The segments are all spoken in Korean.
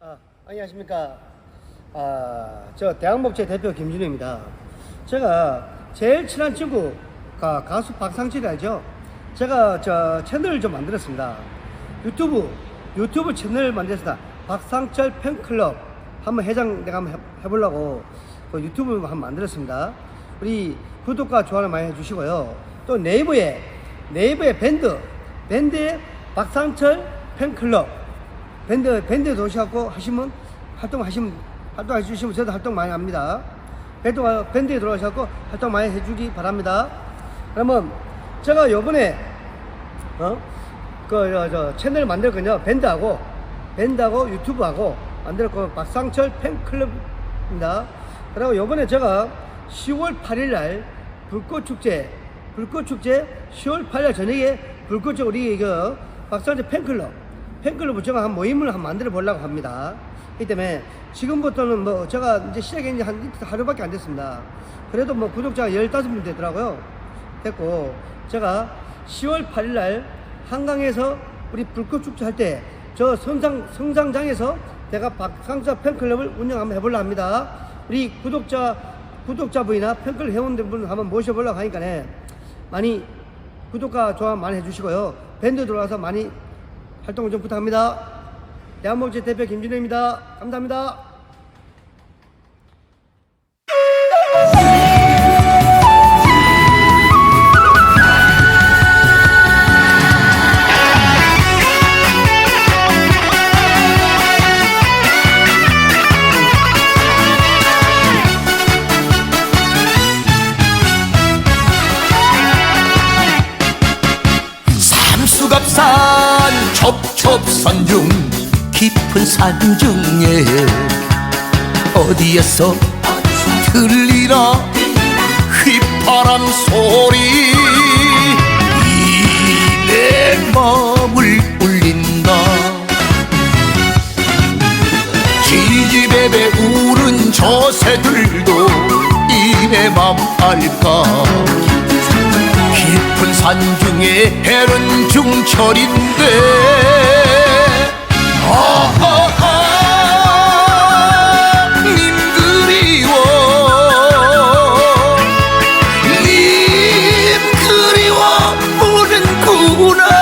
아, 안녕하십니까. 아, 저 대한복제 대표 김준호입니다. 제가 제일 친한 친구가 가수 박상철이 알죠? 제가 저 채널을 좀 만들었습니다. 유튜브, 유튜브 채널을 만들었습니다. 박상철 팬클럽 한번 회장 내가 한번 해- 해보려고 그 유튜브 한번 만들었습니다. 우리 구독과 좋아요 많이 해주시고요. 또 네이버에, 네이버에 밴드, 밴드에 박상철 팬클럽 밴드 밴드 도시하고 하시면 활동하시면 활동해 주시면 저도 활동 많이 합니다. 밴드 밴드에 들어오셔서 활동 많이 해주기 바랍니다. 그러면 제가 요번에 어그 저 채널 만들거든요. 밴드하고 밴드하고 유튜브하고 만들었고 박상철 팬클럽입니다. 그리고 요번에 제가 10월 8일 날 불꽃 축제 불꽃 축제 10월 8일 저녁에 불꽃 축제 우리 그 박상철 팬클럽 팬클럽 제가 한 모임을 한 만들어 보려고 합니다. 이 때문에 지금부터는 뭐 제가 이제 시작한 지 한 하루밖에 안 됐습니다. 그래도 뭐 구독자가 15분 되더라고요. 됐고 제가 10월 8일 날 한강에서 우리 불꽃 축제 할 때 저 성상 성상장에서 제가 박상자 팬클럽을 운영 한번 해보려 합니다. 우리 구독자 구독자분이나 팬클럽 회원들 한번 모셔보려고 하니까네 많이 구독과 좋아요 많이 해주시고요. 밴드 들어와서 많이 활동을 좀 부탁합니다. 대한복지 대표 김준호입니다. 감사합니다. 산중 깊은 산 중에 어디에서 들리나 휘파람 소리. 이내 마음을 울린다. 지지배배 우는 저 새들도 이내 맘 알까? 깊은 산 중에 해는 중철인데 우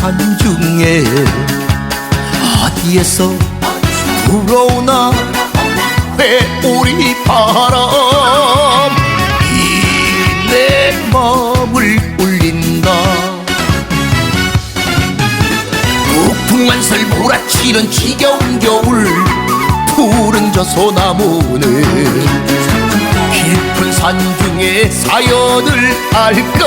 산 중에 어디에서 불어오나? 회오리 바람 이 내 마음을 울린다. 북풍만설 몰아치는 지겨운 겨울 푸른 저 소나무는 깊은 산 중에 사연을 알까